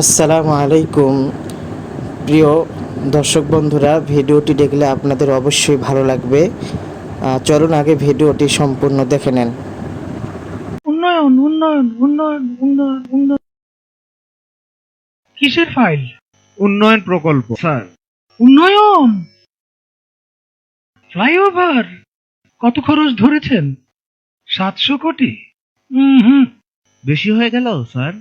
আসসালামু আলাইকুম। প্রিয় দর্শক বন্ধুরা ভিডিওটি দেখলে আপনাদের অবশ্যই ভালো লাগবে। চলুন আগে ভিডিওটি সম্পূর্ণ দেখে নেন। উন্নয়ন উন্নয়ন উন্নয়ন উন্নয়ন উন্নয়ন। কিসের ফাইল? উন্নয়ন প্রকল্প স্যার। উন্নয়ন? ফ্লাইওভার? কত খরচ ধরেছেন? সাতশো কোটি? হুম হুম। বেশি হয়ে গেল স্যার।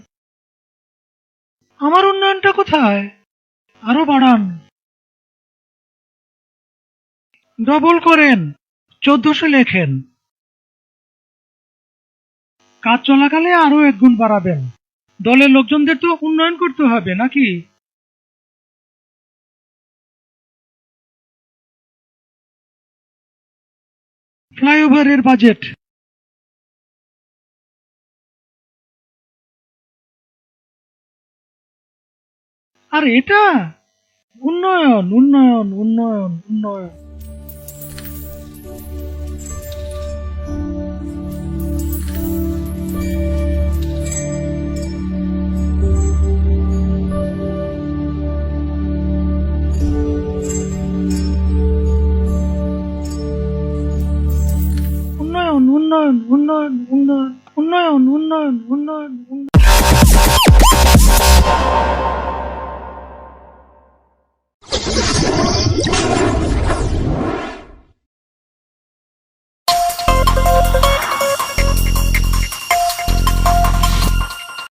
আমার উন্নয়নটা কোথায়? আরও বাড়ান। ডবল করেন, চোদ্দশো লেখেন। কাজ চলাকালে আরও এক গুণ বাড়াবেন। দলের লোকজনদের তো উন্নয়ন করতে হবে, নাকি? ফ্লাইওভারের বাজেট। আর এটা? উন্নয়ন উন্নয়ন উন্নয়ন উন্নয়ন। উন্নয়ন উন্নয়ন উন্নয়ন উন্নয়ন উন্নয়ন উন্নয়ন উন্নয়ন